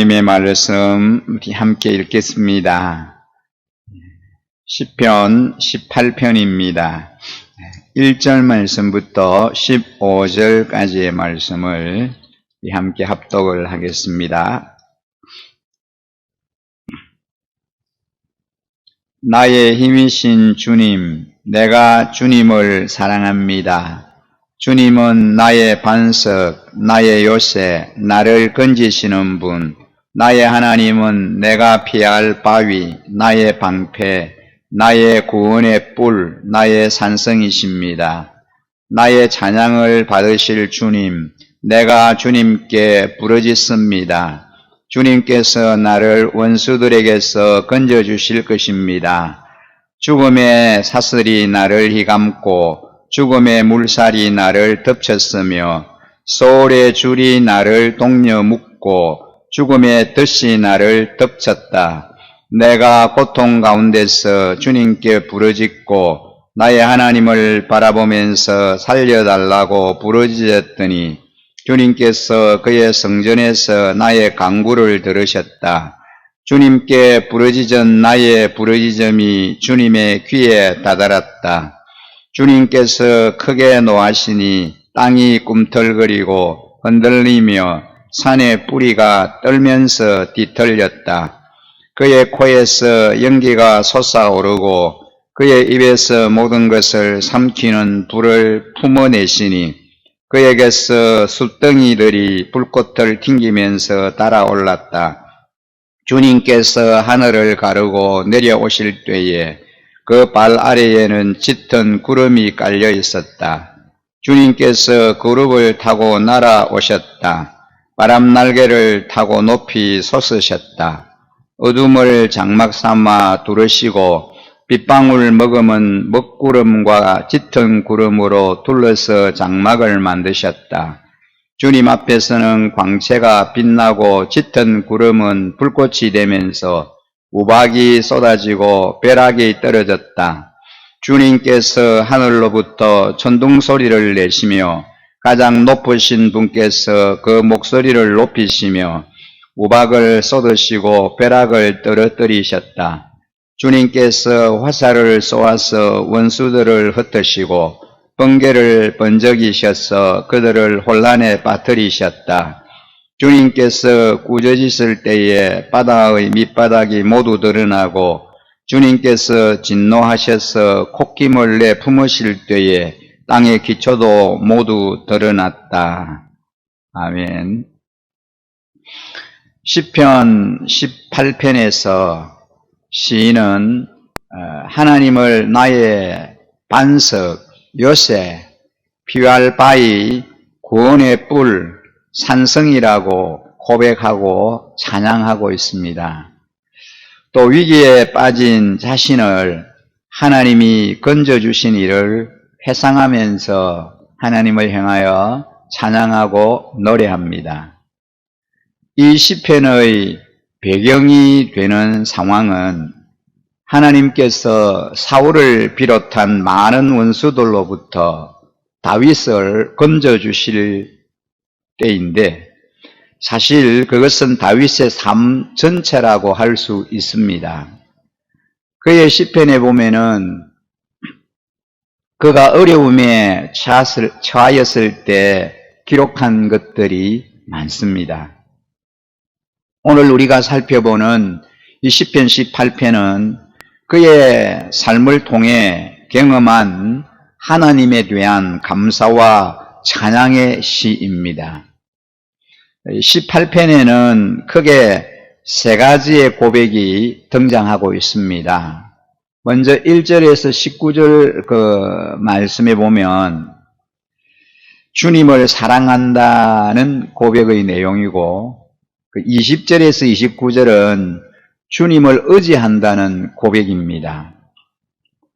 하나님의 말씀 우리 함께 읽겠습니다. 10편 18편입니다. 1절 말씀부터 15절까지의 말씀을 함께 합독을 하겠습니다. 나의 힘이신 주님, 내가 주님을 사랑합니다. 주님은 나의 반석, 나의 요새, 나를 건지시는 분, 나의 하나님은 내가 피할 바위, 나의 방패, 나의 구원의 뿔, 나의 산성이십니다. 나의 찬양을 받으실 주님, 내가 주님께 부르짖습니다. 주님께서 나를 원수들에게서 건져주실 것입니다. 죽음의 사슬이 나를 휘감고 죽음의 물살이 나를 덮쳤으며 소울의 줄이 나를 동려 묶고 죽음의 덫이 나를 덮쳤다. 내가 고통 가운데서 주님께 부르짖고 나의 하나님을 바라보면서 살려달라고 부르짖었더니 주님께서 그의 성전에서 나의 강구를 들으셨다. 주님께 부르짖은 나의 부르짖음이 주님의 귀에 다다랐다. 주님께서 크게 노하시니 땅이 꿈틀거리고 흔들리며 산의 뿌리가 떨면서 뒤틀렸다. 그의 코에서 연기가 솟아오르고 그의 입에서 모든 것을 삼키는 불을 품어내시니 그에게서 숫덩이들이 불꽃을 튕기면서 달아올랐다. 주님께서 하늘을 가르고 내려오실 때에 그 발 아래에는 짙은 구름이 깔려 있었다. 주님께서 그룹을 타고 날아오셨다. 바람 날개를 타고 높이 솟으셨다. 어둠을 장막 삼아 두르시고 빗방울 머금은 먹구름과 짙은 구름으로 둘러서 장막을 만드셨다. 주님 앞에서는 광채가 빛나고 짙은 구름은 불꽃이 되면서 우박이 쏟아지고 벼락이 떨어졌다. 주님께서 하늘로부터 천둥 소리를 내시며 가장 높으신 분께서 그 목소리를 높이시며 우박을 쏟으시고 벼락을 떨어뜨리셨다. 주님께서 화살을 쏘아서 원수들을 흩으시고 번개를 번쩍이셔서 그들을 혼란에 빠뜨리셨다. 주님께서 꾸짖으실 때에 바다의 밑바닥이 모두 드러나고 주님께서 진노하셔서 콧김을 내 품으실 때에 땅의 기초도 모두 드러났다. 아멘. 10편 18편에서 시인은 어, 하나님을 나의 반석, 요새, 피할 바위, 구원의 뿔, 산성이라고 고백하고 찬양하고 있습니다. 또 위기에 빠진 자신을 하나님이 건져주신 일을 회상하면서 하나님을 향하여 찬양하고 노래합니다. 이 시편의 배경이 되는 상황은 하나님께서 사울을 비롯한 많은 원수들로부터 다윗을 건져 주실 때인데 사실 그것은 다윗의 삶 전체라고 할 수 있습니다. 그의 시편에 보면은 그가 어려움에 처하였을 때 기록한 것들이 많습니다. 오늘 우리가 살펴보는 이 시편 18편은 그의 삶을 통해 경험한 하나님에 대한 감사와 찬양의 시입니다. 18편에는 크게 세 가지의 고백이 등장하고 있습니다. 먼저 1절에서 19절 그 말씀에 보면 주님을 사랑한다는 고백의 내용이고 20절에서 그 29절은 주님을 의지한다는 고백입니다.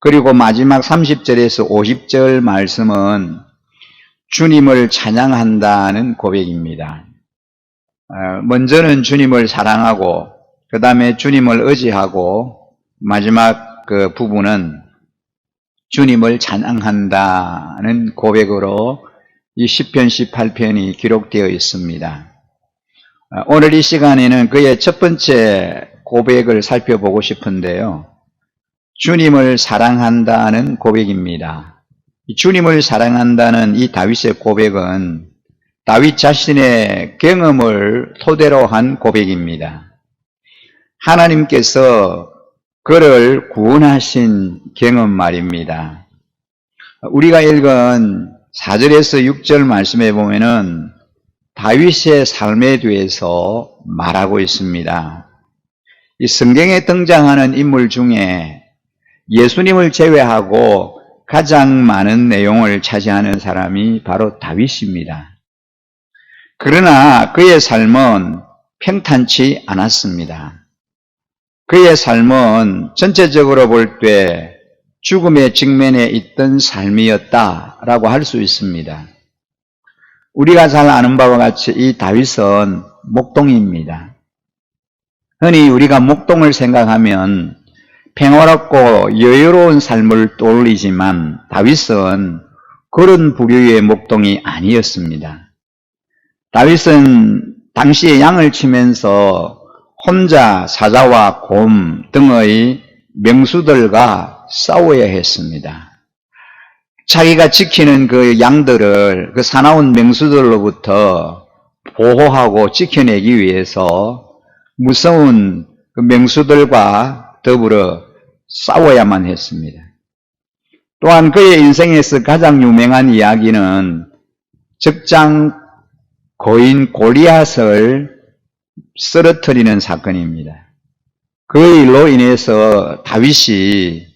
그리고 마지막 30절에서 50절 말씀은 주님을 찬양한다는 고백입니다. 어, 먼저는 주님을 사랑하고 그 다음에 주님을 의지하고 마지막 그 부분은 주님을 찬양한다는 고백으로 이 10편 18편이 기록되어 있습니다. 어, 오늘 이 시간에는 그의 첫 번째 고백을 살펴보고 싶은데요. 주님을 사랑한다는 고백입니다. 이 주님을 사랑한다는 이 다윗의 고백은 다윗 자신의 경험을 토대로 한 고백입니다. 하나님께서 그를 구원하신 경험 말입니다. 우리가 읽은 4절에서 6절 말씀에 보면은 다윗의 삶에 대해서 말하고 있습니다. 이 성경에 등장하는 인물 중에 예수님을 제외하고 가장 많은 내용을 차지하는 사람이 바로 다윗입니다. 그러나 그의 삶은 평탄치 않았습니다. 그의 삶은 전체적으로 볼 때 죽음의 직면에 있던 삶이었다라고 할 수 있습니다. 우리가 잘 아는 바와 같이 이 다윗은 목동입니다. 흔히 우리가 목동을 생각하면 평화롭고 여유로운 삶을 떠올리지만 다윗은 그런 부류의 목동이 아니었습니다. 다윗은 당시에 양을 치면서 혼자 사자와 곰 등의 명수들과 싸워야 했습니다. 자기가 지키는 그 양들을 그 사나운 명수들로부터 보호하고 지켜내기 위해서 무서운 그 명수들과 더불어 싸워야만 했습니다. 또한 그의 인생에서 가장 유명한 이야기는 적장 고인 골리앗을 쓰러뜨리는 사건입니다. 그 일로 인해서 다윗이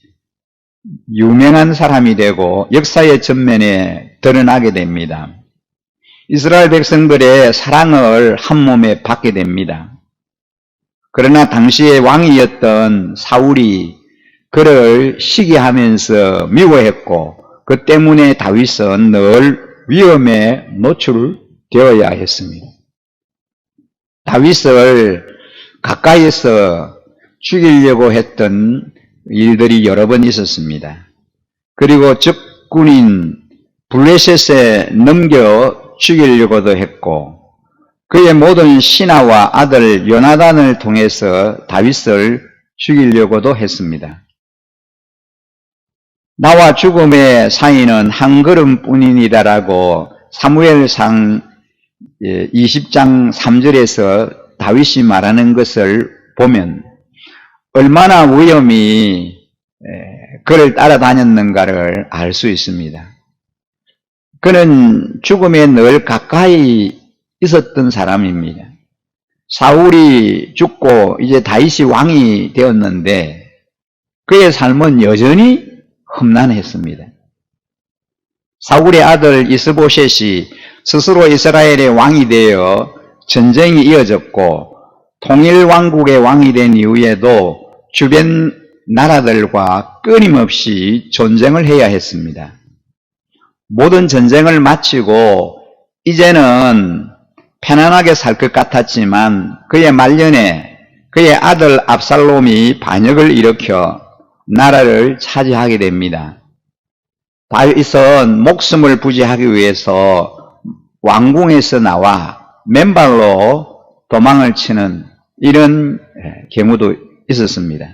유명한 사람이 되고 역사의 전면에 드러나게 됩니다. 이스라엘 백성들의 사랑을 한 몸에 받게 됩니다. 그러나 당시의 왕이었던 사울이 그를 시기하면서 미워했고 그 때문에 다윗은 늘 위험에 노출되어야 했습니다. 다윗을 가까이서 죽이려고 했던 일들이 여러 번 있었습니다. 그리고 적군인 블레셋에 넘겨 죽이려고도 했고 그의 모든 신하와 아들 요나단을 통해서 다윗을 죽이려고도 했습니다. 나와 죽음의 사이는 한 걸음뿐이니다라고 사무엘상 20장 3절에서 다윗이 말하는 것을 보면 얼마나 위험이 그를 따라다녔는가를 알 수 있습니다. 그는 죽음에 늘 가까이 있었던 사람입니다. 사울이 죽고 이제 다윗이 왕이 되었는데 그의 삶은 여전히 험난했습니다. 사울의 아들 이스보셋이 스스로 이스라엘의 왕이 되어 전쟁이 이어졌고 통일 왕국의 왕이 된 이후에도 주변 나라들과 끊임없이 전쟁을 해야 했습니다. 모든 전쟁을 마치고 이제는 편안하게 살 것 같았지만 그의 말년에 그의 아들 압살롬이 반역을 일으켜 나라를 차지하게 됩니다. 다윗은 목숨을 부지하기 위해서 왕궁에서 나와 맨발로 도망을 치는 이런 경우도 있었습니다.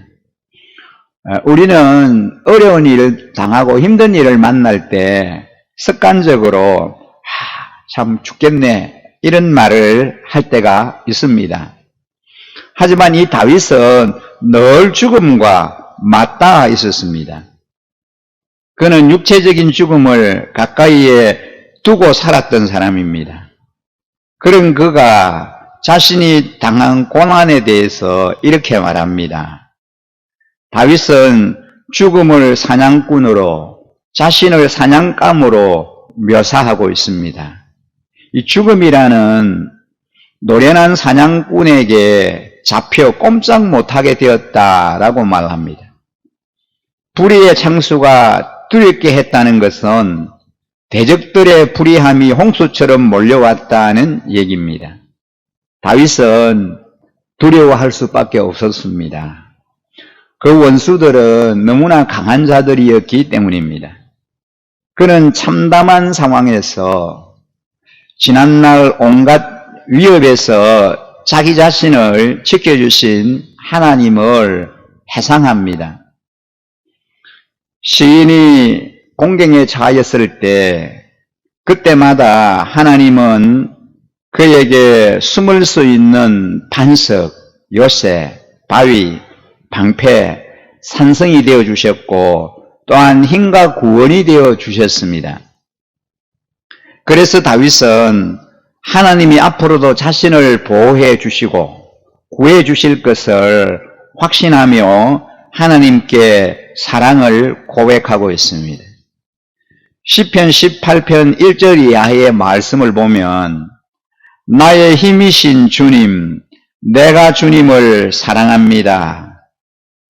어, 우리는 어려운 일을 당하고 힘든 일을 만날 때 습관적으로 참 죽겠네 이런 말을 할 때가 있습니다. 하지만 이 다윗은 늘 죽음과 맞닿아 있었습니다. 그는 육체적인 죽음을 가까이에 두고 살았던 사람입니다. 그런 그가 자신이 당한 고난에 대해서 이렇게 말합니다. 다윗은 죽음을 사냥꾼으로 자신을 사냥감으로 묘사하고 있습니다. 이 죽음이라는 노련한 사냥꾼에게 잡혀 꼼짝 못하게 되었다라고 말합니다. 불의의 창수가 두렵게 했다는 것은 대적들의 불의함이 홍수처럼 몰려왔다는 얘기입니다. 다윗은 두려워할 수밖에 없었습니다. 그 원수들은 너무나 강한 자들이었기 때문입니다. 그는 참담한 상황에서 지난날 온갖 위협에서 자기 자신을 지켜주신 하나님을 해상합니다. 시인이 공경에 처하였을 때 그때마다 하나님은 그에게 숨을 수 있는 반석, 요새, 바위, 방패, 산성이 되어 주셨고 또한 힘과 구원이 되어 주셨습니다. 그래서 다윗은 하나님이 앞으로도 자신을 보호해 주시고 구해 주실 것을 확신하며 하나님께 사랑을 고백하고 있습니다. 시편 18편 1절 이하의 말씀을 보면 나의 힘이신 주님, 내가 주님을 사랑합니다.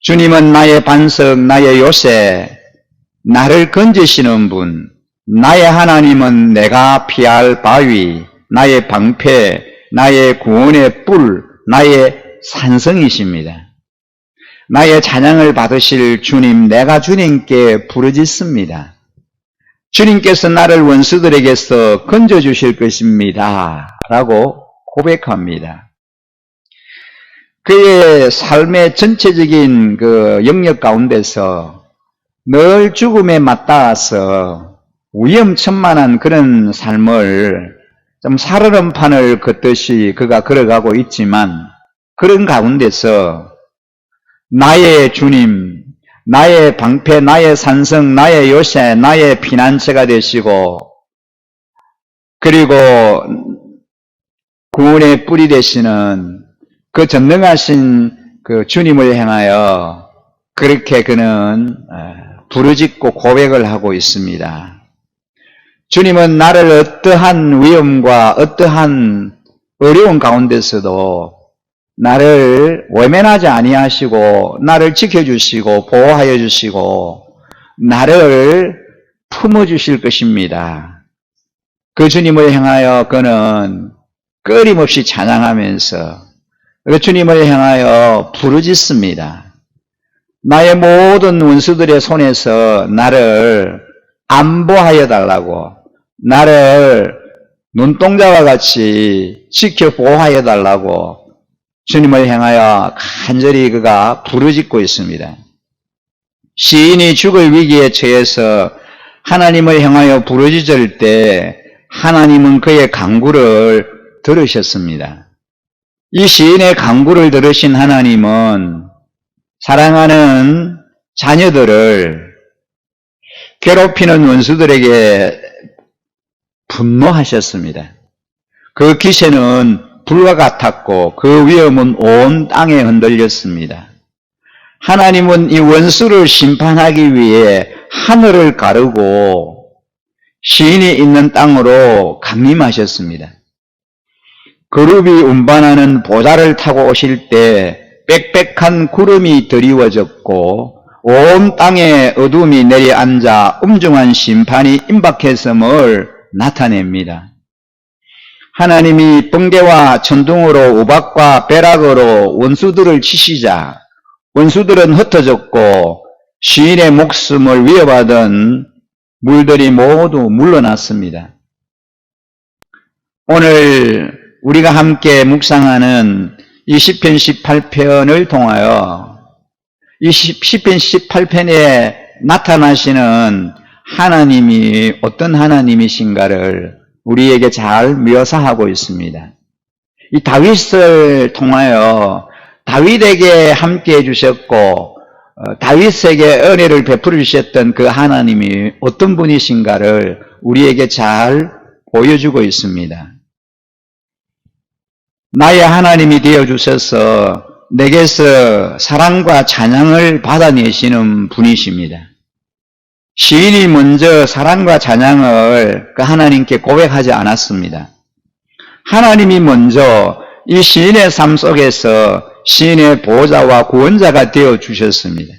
주님은 나의 반석, 나의 요새, 나를 건지시는 분, 나의 하나님은 내가 피할 바위, 나의 방패, 나의 구원의 뿔, 나의 산성이십니다. 나의 찬양을 받으실 주님, 내가 주님께 부르짖습니다. 주님께서 나를 원수들에게서 건져주실 것입니다. 라고 고백합니다. 그의 삶의 전체적인 그 영역 가운데서 늘 죽음에 맞닿아서 위험천만한 그런 삶을 좀 살얼음판을 걷듯이 그가 걸어가고 있지만 그런 가운데서 나의 주님, 나의 방패, 나의 산성, 나의 요새, 나의 피난처가 되시고 그리고 구원의 뿌리 되시는 그 전능하신 그 주님을 향하여 그렇게 그는 어, 부르짖고 고백을 하고 있습니다. 주님은 나를 어떠한 위험과 어떠한 어려운 가운데서도 나를 외면하지 아니하시고 나를 지켜주시고 보호하여 주시고 나를 품어 주실 것입니다. 그 주님을 향하여 그는 끊임없이 찬양하면서 그 주님을 향하여 부르짖습니다. 나의 모든 원수들의 손에서 나를 안보하여 달라고 나를 눈동자와 같이 지켜 보호하여 달라고 주님을 향하여 간절히 그가 부르짖고 있습니다. 시인이 죽을 위기에 처해서 하나님을 향하여 부르짖을 때 하나님은 그의 강구를 들으셨습니다. 이 시인의 강구를 들으신 하나님은 사랑하는 자녀들을 괴롭히는 원수들에게 분노하셨습니다. 그 기세는 불과 같았고 그 위험은 온 땅에 흔들렸습니다. 하나님은 이 원수를 심판하기 위해 하늘을 가르고 시인이 있는 땅으로 강림하셨습니다. 그룹이 운반하는 보좌를 타고 오실 때 빽빽한 구름이 드리워졌고 온 땅에 어둠이 내려앉아 엄중한 심판이 임박했음을 나타냅니다. 하나님이 번개와 천둥으로 우박과 벼락으로 원수들을 치시자 원수들은 흩어졌고 시인의 목숨을 위협하던 물들이 모두 물러났습니다. 오늘 우리가 함께 묵상하는 이 시편 18편을 통하여 이 시편 18편에 나타나시는 하나님이 어떤 하나님이신가를 우리에게 잘 묘사하고 있습니다. 이 다윗을 통하여 다윗에게 함께 해주셨고 어, 다윗에게 은혜를 베풀어 주셨던 그 하나님이 어떤 분이신가를 우리에게 잘 보여주고 있습니다. 나의 하나님이 되어 주셔서 내게서 사랑과 찬양을 받아내시는 분이십니다. 시인이 먼저 사랑과 찬양을 그 하나님께 고백하지 않았습니다. 하나님이 먼저 이 시인의 삶 속에서 시인의 보호자와 구원자가 되어 주셨습니다.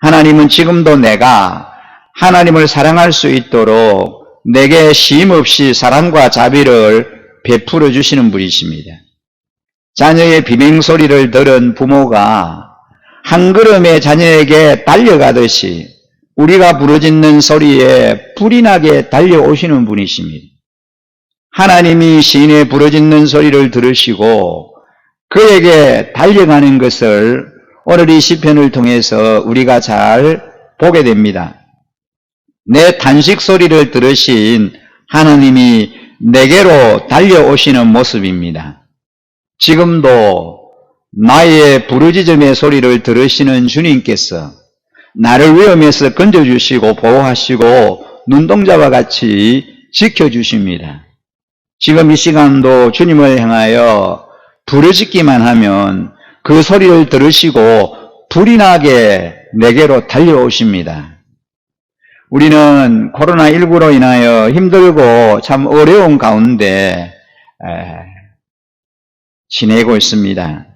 하나님은 지금도 내가 하나님을 사랑할 수 있도록 내게 쉼 없이 사랑과 자비를 베풀어 주시는 분이십니다. 자녀의 비명 소리를 들은 부모가 한 걸음에 자녀에게 달려가듯이 우리가 부르짖는 소리에 불이 나게 달려오시는 분이십니다. 하나님이 시인의 부르짖는 소리를 들으시고 그에게 달려가는 것을 오늘 이 시편을 통해서 우리가 잘 보게 됩니다. 내 탄식 소리를 들으신 하나님이 내게로 달려오시는 모습입니다. 지금도 나의 부르짖음의 소리를 들으시는 주님께서 나를 위험에서 건져주시고 보호하시고 눈동자와 같이 지켜주십니다. 지금 이 시간도 주님을 향하여 부르짖기만 하면 그 소리를 들으시고 불이 나게 내게로 달려오십니다. 우리는 코로나19로 인하여 힘들고 참 어려운 가운데 지내고 있습니다.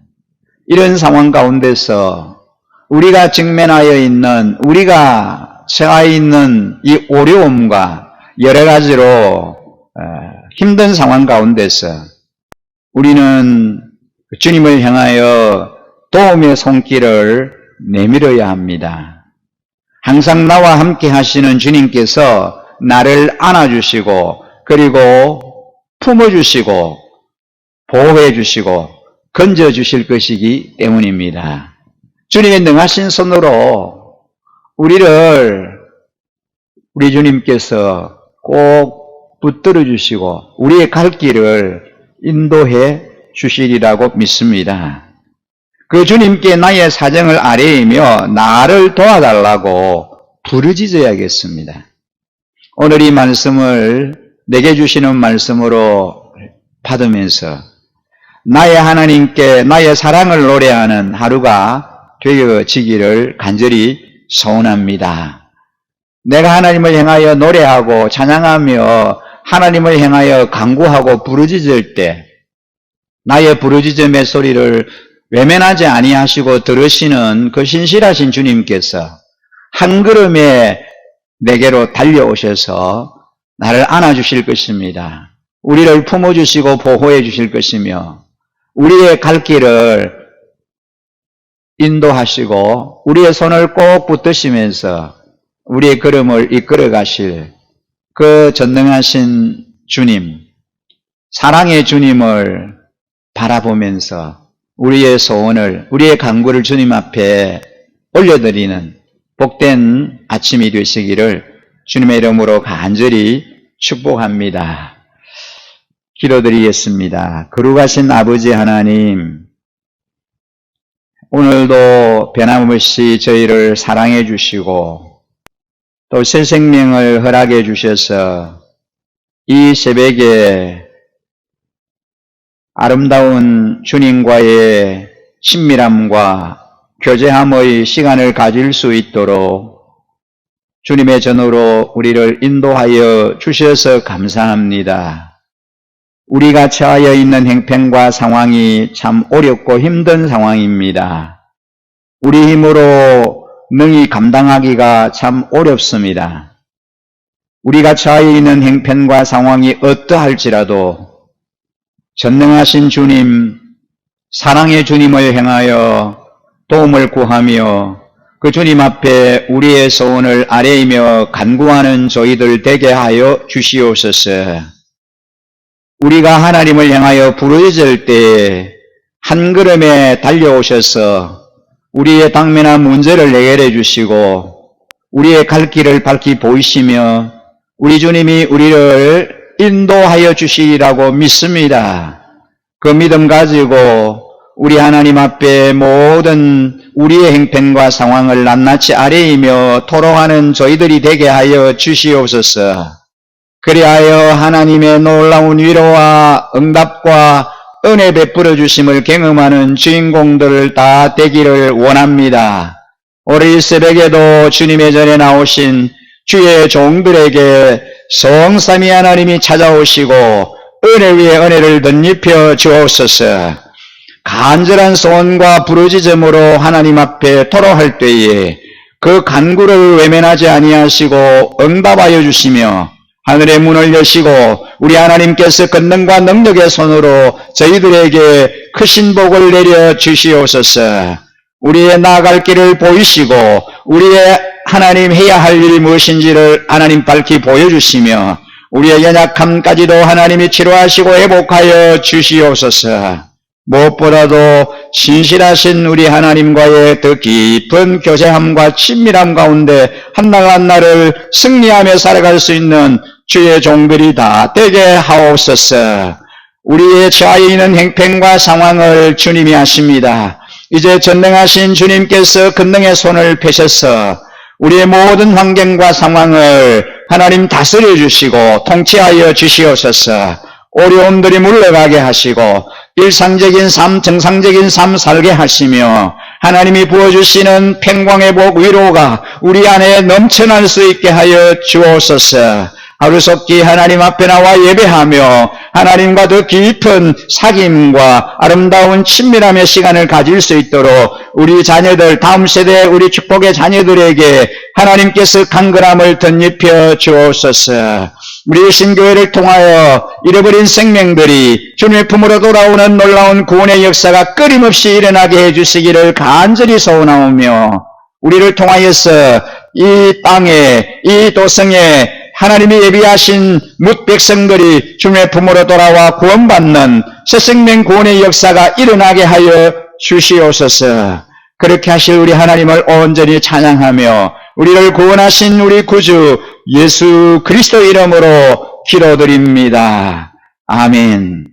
이런 상황 가운데서 우리가 직면하여 있는, 우리가 처해 있는 이 어려움과 여러 가지로 힘든 상황 가운데서 우리는 주님을 향하여 도움의 손길을 내밀어야 합니다. 항상 나와 함께 하시는 주님께서 나를 안아주시고 그리고 품어주시고 보호해주시고 건져주실 것이기 때문입니다. 주님의 능하신 손으로 우리를 우리 주님께서 꼭 붙들어 주시고 우리의 갈 길을 인도해 주시리라고 믿습니다. 그 주님께 나의 사정을 아뢰이며 나를 도와달라고 부르짖어야겠습니다. 오늘 이 말씀을 내게 주시는 말씀으로 받으면서 나의 하나님께 나의 사랑을 노래하는 하루가 되어지기를 간절히 소원합니다. 내가 하나님을 향하여 노래하고 찬양하며 하나님을 향하여 강구하고 부르짖을 때 나의 부르짖음의 소리를 외면하지 아니하시고 들으시는 그 신실하신 주님께서 한 걸음에 내게로 달려오셔서 나를 안아주실 것입니다. 우리를 품어주시고 보호해 주실 것이며 우리의 갈 길을 인도하시고 우리의 손을 꼭 붙드시면서 우리의 걸음을 이끌어 가실 그 전능하신 주님, 사랑의 주님을 바라보면서 우리의 소원을, 우리의 간구를 주님 앞에 올려드리는 복된 아침이 되시기를 주님의 이름으로 간절히 축복합니다. 기도드리겠습니다. 거룩하신 아버지 하나님, 오늘도 변함없이 저희를 사랑해 주시고 또 새 생명을 허락해 주셔서 이 새벽에 아름다운 주님과의 친밀함과 교제함의 시간을 가질 수 있도록 주님의 전으로 우리를 인도하여 주셔서 감사합니다. 우리가 처하여 있는 행편과 상황이 참 어렵고 힘든 상황입니다. 우리 힘으로 능히 감당하기가 참 어렵습니다. 우리가 처하여 있는 행편과 상황이 어떠할지라도 전능하신 주님, 사랑의 주님을 향하여 도움을 구하며 그 주님 앞에 우리의 소원을 아뢰이며 간구하는 저희들 되게 하여 주시옵소서. 우리가 하나님을 향하여 부르짖을 때한 걸음에 달려오셔서 우리의 당면한 문제를 해결해 주시고 우리의 갈 길을 밝히 보이시며 우리 주님이 우리를 인도하여 주시리라고 믿습니다. 그 믿음 가지고 우리 하나님 앞에 모든 우리의 행편과 상황을 낱낱이 아뢰이며 토로하는 저희들이 되게 하여 주시옵소서. 그리하여 하나님의 놀라운 위로와 응답과 은혜 베풀어 주심을 경험하는 주인공들 다 되기를 원합니다. 오늘 새벽에도 주님의 전에 나오신 주의 종들에게 성삼위 하나님이 찾아오시고 은혜 위에 은혜를 덧입혀 주옵소서. 간절한 소원과 부르짖음으로 하나님 앞에 토로할 때에 그 간구를 외면하지 아니하시고 응답하여 주시며 하늘의 문을 여시고 우리 하나님께서 권능과 능력의 손으로 저희들에게 크신 복을 내려 주시옵소서. 우리의 나아갈 길을 보이시고 우리의 하나님 해야 할 일이 무엇인지를 하나님 밝히 보여주시며 우리의 연약함까지도 하나님이 치료하시고 회복하여 주시옵소서. 무엇보다도 신실하신 우리 하나님과의 더 깊은 교제함과 친밀함 가운데 한날 한날을 승리하며 살아갈 수 있는 주의 종들이 다 되게 하옵소서. 우리의 처하에 있는 행편과 상황을 주님이 아십니다. 이제 전능하신 주님께서 근능의 손을 펴셔서 우리의 모든 환경과 상황을 하나님 다스려 주시고 통치하여 주시옵소서. 어려움들이 물러가게 하시고 일상적인 삶, 정상적인 삶 살게 하시며 하나님이 부어주시는 평강의 복, 위로가 우리 안에 넘쳐날 수 있게 하여 주옵소서. 하루속히 하나님 앞에 나와 예배하며 하나님과 더 깊은 사귐과 아름다운 친밀함의 시간을 가질 수 있도록 우리 자녀들, 다음 세대 우리 축복의 자녀들에게 하나님께서 강건함을 덧입혀 주옵소서. 우리 신교회를 통하여 잃어버린 생명들이 주님의 품으로 돌아오는 놀라운 구원의 역사가 끊임없이 일어나게 해주시기를 간절히 소원하오며 우리를 통하여서 이 땅에 이 도성에 하나님이 예비하신 뭇 백성들이 주님의 품으로 돌아와 구원받는 새 생명 구원의 역사가 일어나게 하여 주시옵소서. 그렇게 하실 우리 하나님을 온전히 찬양하며 우리를 구원하신 우리 구주 예수 그리스도 이름으로 기도드립니다. 아멘.